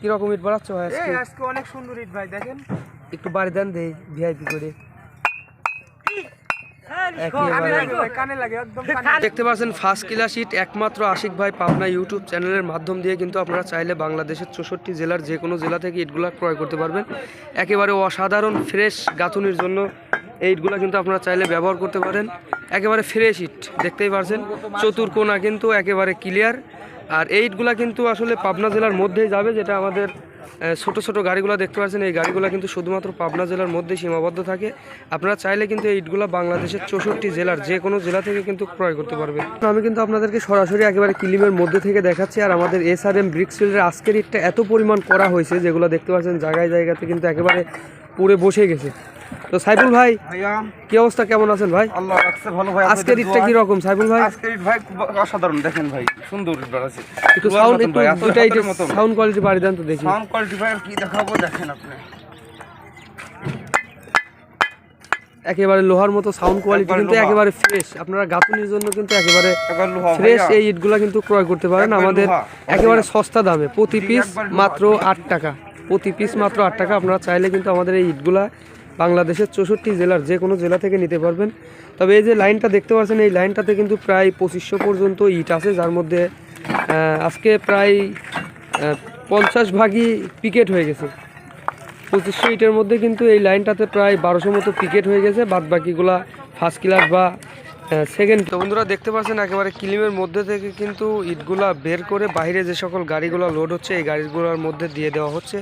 কীরকম ইট বাড়াচ্ছ ভাই আজকে? আজকে অনেক সুন্দর ইট ভাই দেখেন। একটু বাড়ি দেন দেই ভিআইপি করে। দেখতে পাচ্ছেন ফার্স্ট ক্লাস ইট একমাত্র আশিক ভাই পাবনা ইউটিউব চ্যানেলের মাধ্যম দিয়ে কিন্তু আপনারা চাইলে বাংলাদেশের চৌষট্টি জেলার যে কোনো জেলা থেকে ইটগুলো ক্রয় করতে পারবেন। একেবারে অসাধারণ ফ্রেশ গাঁথুনির জন্য এই ইটগুলো কিন্তু আপনারা চাইলে ব্যবহার করতে পারেন। একেবারে ফ্রেশ ইট দেখতেই পারছেন চতুর্কোনা কিন্তু একেবারে ক্লিয়ার আর এই ইটগুলা কিন্তু আসলে পাবনা জেলার মধ্যেই যাবে, যেটা আমাদের ছোট ছোট গাড়িগুলো দেখতে পাচ্ছেন। এই গাড়িগুলো কিন্তু শুধুমাত্র পাবনা জেলার মধ্যে সীমাবদ্ধ থাকে। আপনারা চাইলে কিন্তু এই ইটগুলো বাংলাদেশের চৌষট্টি জেলার যে কোনো জেলা থেকে কিন্তু ক্রয় করতে পারবেন। আমি কিন্তু আপনাদেরকে সরাসরি একেবারে কিলিমের মধ্যে থেকে দেখাচ্ছি, আর আমাদের এস আর এম ব্রিক্সফিল্ডের আজকের ইটটা এত পরিমাণ করা হয়েছে, যেগুলো দেখতে পাচ্ছেন জায়গায় জায়গাতে কিন্তু একেবারে পুরে বসে গেছে। তো সাইফুল ভাই ভাইয়া কি অবস্থা? কেমন আছেন ভাই? আল্লাহ রাখছে ভালো ভাই। আজকের ইটটা কি রকম সাইফুল ভাই? আজকের ইট ভাই খুব অসাধারণ দেখেন ভাই সুন্দর ইট বাড়াচ্ছে একটু সাউন্ড একটু দুইটা ইটের সাউন্ড কোয়ালিটি বাড়ি দেন তো দেখি। সাউন্ড কোয়ালিটি ভাই কি দেখাবো দেখেন আপনি। একেবারে লোহার মতো সাউন্ড কোয়ালিটি কিন্তু একেবারে ফ্রেশ আপনারা গাঁথুনির জন্য কিন্তু একেবারে ফ্রেশ। এই ইটগুলা কিন্তু ক্রয় করতে পারেন। আমাদের একেবারে সস্তা দামে। প্রতি পিস মাত্র আট টাকা। প্রতি পিস মাত্র আট টাকা। আপনারা চাইলে কিন্তু আমাদের এই ইটগুলা বাংলাদেশের চৌষট্টি জেলার যে কোনো জেলা থেকে নিতে পারবেন। তবে এই যে লাইনটা দেখতে পাচ্ছেন, এই লাইনটাতে কিন্তু প্রায় পঁচিশশো পর্যন্ত ইট আছে, যার মধ্যে আজকে প্রায় পঞ্চাশ ভাগই পিকেট হয়ে গেছে। পঁচিশশো ইটের মধ্যে কিন্তু এই লাইনটাতে প্রায় বারোশো মতো পিকেট হয়ে গেছে। বাদ বাকিগুলা ফার্স্ট ক্লাস বা সেকেন্ড তো বন্ধুরা দেখতে পাচ্ছেন একেবারে কিলিমের মধ্যে থেকে কিন্তু ইটগুলা বের করে বাইরে যে সকল গাড়িগুলো লোড হচ্ছে, এই গাড়িগুলোর মধ্যে দিয়ে দেওয়া হচ্ছে।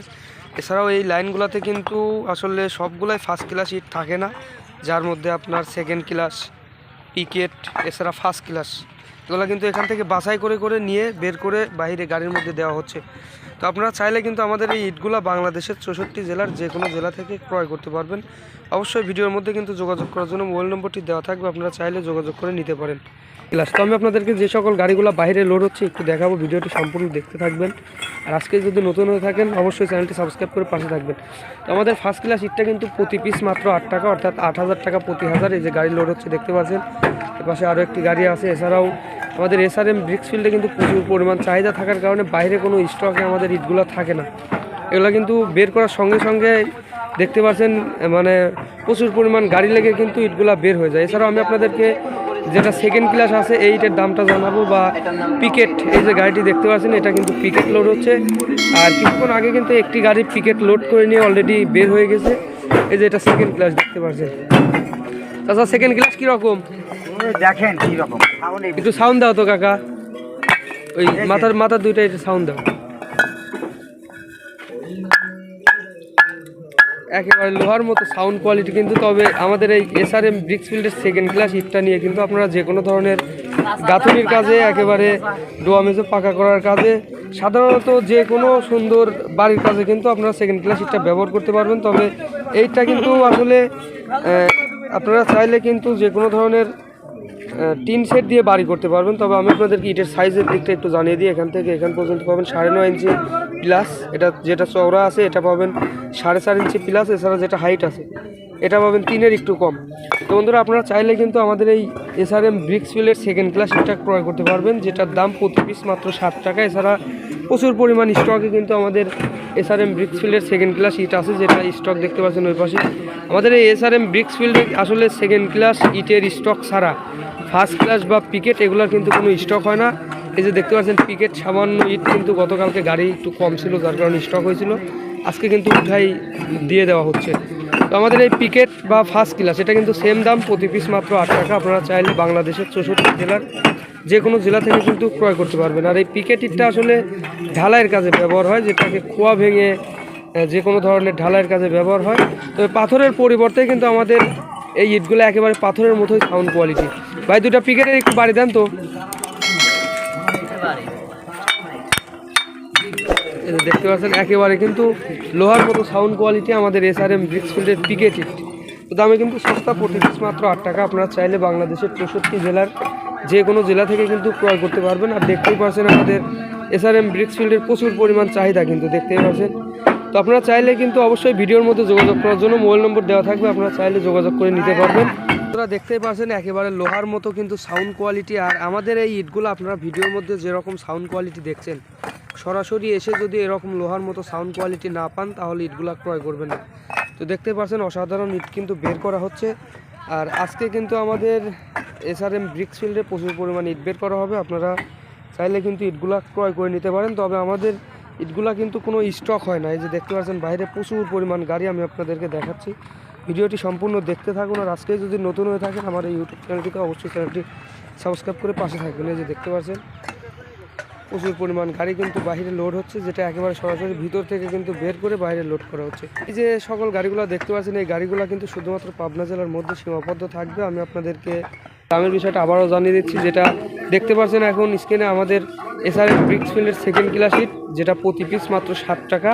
এছাড়াও এই লাইনগুলোতে কিন্তু আসলে সবগুলাই ফার্স্ট ক্লাস ইট থাকে না, যার মধ্যে আপনার সেকেন্ড ক্লাস পিকেট এছাড়া ফার্স্ট ক্লাস এগুলো কিন্তু এখান থেকে বাছাই করে করে নিয়ে বের করে বাইরে গাড়ির মধ্যে দেওয়া হচ্ছে। তো আপনারা চাইলে কিন্তু আমাদের এই ইটগুলা বাংলাদেশের চৌষট্টি জেলার যে কোনো জেলা থেকে ক্রয় করতে পারবেন। অবশ্যই ভিডিওর মধ্যে কিন্তু যোগাযোগ করার জন্য মোবাইল নম্বরটি দেওয়া থাকবে, আপনারা চাইলে যোগাযোগ করে নিতে পারেন। ক্লাস, তো আমি আপনাদেরকে যে সকল গাড়িগুলো বাইরে লোড হচ্ছে, একটু দেখাবো, ভিডিওটি সম্পূর্ণ দেখতে থাকবেন। আর আজকে যদি নতুন হয়ে থাকেন, অবশ্যই চ্যানেলটি সাবস্ক্রাইব করে পাশে থাকবেন। তো আমাদের ফার্স্ট ক্লাস ইটটা কিন্তু প্রতি পিস মাত্র আট টাকা, অর্থাৎ আট হাজার টাকা প্রতি হাজার এই যে গাড়ি লোড হচ্ছে, দেখতে পাচ্ছেন। এপাশে আরও একটি গাড়ি আছে, এছাড়াও আমাদের এসআরএম ব্রিক্স ফিল্ডে কিন্তু প্রচুর পরিমাণ চাহিদা থাকার কারণে বাইরে কোনো স্টকে আমাদের ইটগুলো থাকে না। এগুলো কিন্তু বের করার সঙ্গে সঙ্গে দেখতে পাচ্ছেন মানে প্রচুর পরিমাণ গাড়ি লেগে কিন্তু ইটগুলা বের হয়ে যায়। এছাড়াও আমি আপনাদেরকে যেটা সেকেন্ড ক্লাস আছে এই ইটের দামটা জানাব বা পিকেট এই যে গাড়িটি দেখতে পাচ্ছেন, এটা কিন্তু পিকেট লোড হচ্ছে। আর কিছুক্ষণ আগে কিন্তু একটি গাড়ি পিকেট লোড করে নিয়ে অলরেডি বের হয়ে গেছে। এই যে এটা সেকেন্ড ক্লাস দেখতে পাচ্ছেন তাছাড়া সেকেন্ড ক্লাস কীরকম? দেখেন কি রকম একটু সাউন্ড দাও তো কাকা। ওই মাথার মাথার দুইটা একটু সাউন্ড দাও। একেবারে লোহার মতো সাউন্ড কোয়ালিটি কিন্তু তবে আমাদের এই এসআরএম ব্রিক্স ফিল্ডের সেকেন্ড ক্লাস ইটটা নিয়ে কিন্তু আপনারা যে কোনো ধরনের গাঁথনির কাজে একেবারে ডোয়া মেজো পাকা করার কাজে সাধারণত যে কোনো সুন্দর বাড়ির কাজে কিন্তু আপনারা সেকেন্ড ক্লাস ইটটা ব্যবহার করতে পারবেন। তবে এইটা কিন্তু আসলে আপনারা চাইলে কিন্তু যে কোনো ধরনের টিন সেট দিয়ে বাড়ি করতে পারবেন। তবে আমি আপনাদেরকে ইটের সাইজের দিকটা একটু জানিয়ে দিই। এখান থেকে এখান পর্যন্ত পাবেন সাড়ে নয় ইঞ্চি প্লাস। এটা যেটা চওড়া আছে, এটা পাবেন সাড়ে চার ইঞ্চি প্লাস। এছাড়া যেটা হাইট আছে, এটা পাবেন তিনের একটু কম। তো বন্ধুরা, আপনারা চাইলে কিন্তু আমাদের এই এসআরএম ব্রিক্স ফিলের সেকেন্ড ক্লাস ইটটা ক্রয় করতে পারবেন, যেটার দাম প্রতি পিস মাত্র সাত টাকা। এছাড়া প্রচুর পরিমাণ স্টকে কিন্তু আমাদের এসআরএম ব্রিক্স ফিল্ডের সেকেন্ড ক্লাস ইট আছে, যেটা স্টক দেখতে পাচ্ছেন ওই পাশে আমাদের এই এসআরএম ব্রিক্স ফিল্ডে আসলে সেকেন্ড ক্লাস ইটের স্টক ছাড়া ফার্স্ট ক্লাস বা পিকেট এগুলোর কিন্তু কোনো স্টক হয় না। এই যে দেখতে পাচ্ছেন পিকেট সামান্য ইট কিন্তু গতকালকে গাড়ি একটু কম ছিল, যার কারণে স্টক হয়েছিল। আজকে কিন্তু উঠাই দিয়ে দেওয়া হচ্ছে। তো আমাদের এই পিকেট বা ফার্স্ট ক্লাস এটা কিন্তু সেম দাম, প্রতি পিস মাত্র আট টাকা। আপনারা চাইলে বাংলাদেশের চৌষট্টি জেলার যে কোনো জেলা থেকে কিন্তু ক্রয় করতে পারবেন। আর এই পিকেট ইটটা আসলে ঢালাইয়ের কাজে ব্যবহার হয়, যেটাকে খোয়া ভেঙে যে কোনো ধরনের ঢালাইয়ের কাজে ব্যবহার হয়। তবে পাথরের পরিবর্তে কিন্তু আমাদের এই ইটগুলো একেবারে পাথরের মতোই সাউন্ড কোয়ালিটি ভাই, দুটা পিকেটের একটু বাড়ি দেন তো। দেখতে পাচ্ছেন, একেবারে কিন্তু লোহার মতো সাউন্ড কোয়ালিটি আমাদের এসআরএম ব্রিক্সফিল্ডের পিকেট ইট তো দামে কিন্তু সস্তা প্রতি মাত্র আট টাকা। আপনারা চাইলে বাংলাদেশের চৌষট্টি জেলার যে কোনো জেলা থেকে কিন্তু ক্রয় করতে পারবেন। আর দেখতেই পাচ্ছেন আমাদের এসআরএম ব্রিক্সফিল্ডের প্রচুর পরিমাণ চাহিদা কিন্তু দেখতেই পাচ্ছেন। তো আপনারা চাইলে কিন্তু অবশ্যই ভিডিওর মধ্যে যোগাযোগ করার জন্য মোবাইল নম্বর দেওয়া থাকবে। আপনারা চাইলে যোগাযোগ করে নিতে পারবেন। আপনারা দেখতেই পাচ্ছেন একেবারে লোহার মতো কিন্তু সাউন্ড কোয়ালিটি আর আমাদের এই ইটগুলো আপনারা ভিডিওর মধ্যে যেরকম সাউন্ড কোয়ালিটি দেখছেন, সরাসরি এসে যদি এরকম লোহার মতো সাউন্ড কোয়ালিটি না পান, তাহলে ইটগুলা ক্রয় করবেন না। তো দেখতে পাচ্ছেন অসাধারণ ইট কিন্তু বের করা হচ্ছে। আর আজকে কিন্তু আমাদের এসআরএম ব্রিক্স ফিল্ডে প্রচুর পরিমাণে ইট বের করা হবে। আপনারা চাইলে কিন্তু ইটগুলা ক্রয় করে নিতে পারেন। তবে আমাদের ইটগুলা কিন্তু কোনো স্টক হয় না। এই যে দেখতে পাচ্ছেন, বাইরে প্রচুর পরিমাণ গাড়ি আমি আপনাদেরকে দেখাচ্ছি। ভিডিওটি সম্পূর্ণ দেখতে থাকুন আর আজকে যদি নতুন হয়ে থাকেন, আমার এই ইউটিউব চ্যানেলটিকে অবশ্যই চ্যানেলটি সাবস্ক্রাইব করে পাশে থাকবেন। এই যে দেখতে পাচ্ছেন, প্রচুর পরিমাণ গাড়ি কিন্তু বাইরে লোড হচ্ছে, যেটা একেবারে সরাসরি ভিতর থেকে কিন্তু বের করে বাইরে লোড করা হচ্ছে। এই যে সকল গাড়িগুলো দেখতে পাচ্ছেন, এই গাড়িগুলো কিন্তু শুধুমাত্র পাবনা জেলার মধ্যে সীমাবদ্ধ থাকবে। আমি আপনাদেরকে দামের বিষয়টা আবারও জানিয়ে দিচ্ছি যেটা দেখতে পাচ্ছেন এখন স্ক্রিনে আমাদের এসআরএফ ব্রিক্স ফিল্ডের সেকেন্ড ক্লাস ইট যেটা প্রতি পিস মাত্র ষাট টাকা।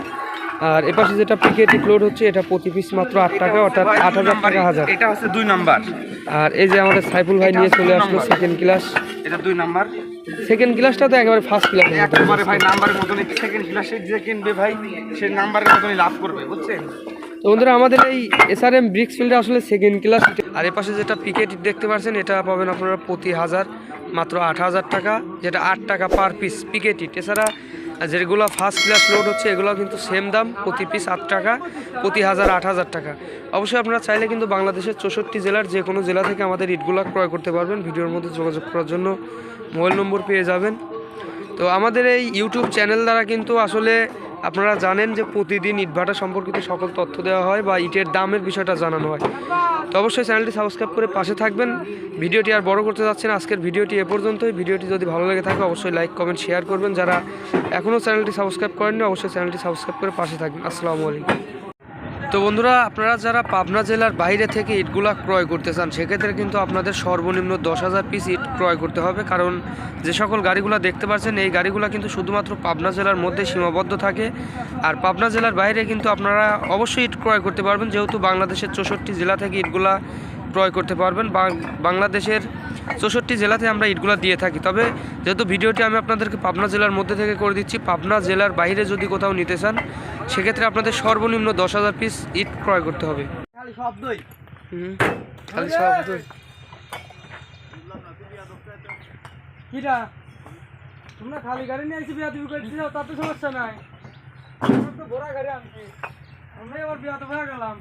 আর এপাশে যেটা পিকেটি লোড হচ্ছে এটা প্রতি পিস মাত্র আট টাকা অর্থাৎ আট হাজার টাকা হাজার। এটা হচ্ছে দুই নাম্বার আর এই যে আমাদের সাইফুল ভাই নিয়ে চলে আসলো সেকেন্ড ক্লাস এটা দুই নাম্বার সেকেন্ড ক্লাসটা তো একেবারে ফার্স্ট ক্লাস একেবারে ভাই নাম্বারের মতনই সেকেন্ড ক্লাসে যে কিনবে ভাই সে নাম্বারের মতনই লাভ করবে বুঝছেন? তো বন্ধুরা, আমাদের এই এসআরএম ব্রিক্স ফিল্ডে আসলে সেকেন্ড ক্লাস আর এ পাশে যেটা পিকেট দেখতে পাচ্ছেন, এটা পাবেন আপনারা প্রতি হাজার, মাত্র আট হাজার টাকা, যেটা আট টাকা পার পিস পিকেট ইট এছাড়া যেগুলো ফার্স্ট ক্লাস লোড হচ্ছে এগুলো কিন্তু সেম দাম, প্রতি পিস আট টাকা, প্রতি হাজার আট হাজার টাকা। অবশ্যই আপনারা চাইলে কিন্তু বাংলাদেশের চৌষট্টি জেলার যে কোনো জেলা থেকে আমাদের ইটগুলো ক্রয় করতে পারবেন। ভিডিওর মধ্যে যোগাযোগ করার জন্য মোবাইল নম্বর পেয়ে যাবেন। তো আমাদের এই ইউটিউব চ্যানেল দ্বারা কিন্তু আসলে আপনারা জানেন যে প্রতিদিন ইটভাটা সম্পর্কিত সকল তথ্য দেওয়া হয় বা ইটের দামের বিষয়টা জানানো হয়। তো অবশ্যই চ্যানেলটি সাবস্ক্রাইব করে পাশে থাকবেন। ভিডিওটি আর বড় করতে যাচ্ছেন আজকের ভিডিওটি এ পর্যন্তই। ভিডিওটি যদি ভালো লেগে থাকে, অবশ্যই লাইক, কমেন্ট, শেয়ার করবেন। যারা এখনও চ্যানেলটি সাবস্ক্রাইব করেননি, অবশ্যই চ্যানেলটি সাবস্ক্রাইব করে পাশে থাকবেন। আসসালামু আলাইকুম। তো বন্ধুরা, আপনারা যারা পাবনা জেলার বাইরে থেকে ইটগুলা ক্রয় করতে চান, সেক্ষেত্রে কিন্তু আপনাদের সর্বনিম্ন দশ হাজার পিস ইট ক্রয় করতে হবে। কারণ যে সকল গাড়িগুলো দেখতে পাচ্ছেন, এই গাড়িগুলো কিন্তু শুধুমাত্র পাবনা জেলার মধ্যে সীমাবদ্ধ থাকে। আর পাবনা জেলার বাইরে কিন্তু আপনারা অবশ্যই ইট ক্রয় করতে পারবেন, যেহেতু বাংলাদেশের চৌষট্টি জেলা থেকে ইটগুলা ক্রয় করতে পারবেন। বাংলাদেশের চৌষট্টি জেলাতে আমরা ইটগুলো দিয়ে থাকি। তবে যেহেতু ভিডিওটি আমি আপনাদেরকে পাবনা জেলার মধ্যে থেকে করে দিচ্ছি পাবনা জেলার বাইরে যদি কোথাও নিতে চান সেক্ষেত্রে আপনাদের সর্বনিম্ন দশ হাজার পিস ইট ক্রয় করতে হবে। খালি খালি তোমরা খালি গাড়ি নিয়ে এসে বিয়া দিবি করে তাতে সমস্যা নাই। আমরা তো ভরা গাড়ি আনছি আমরা এবার গেলাম।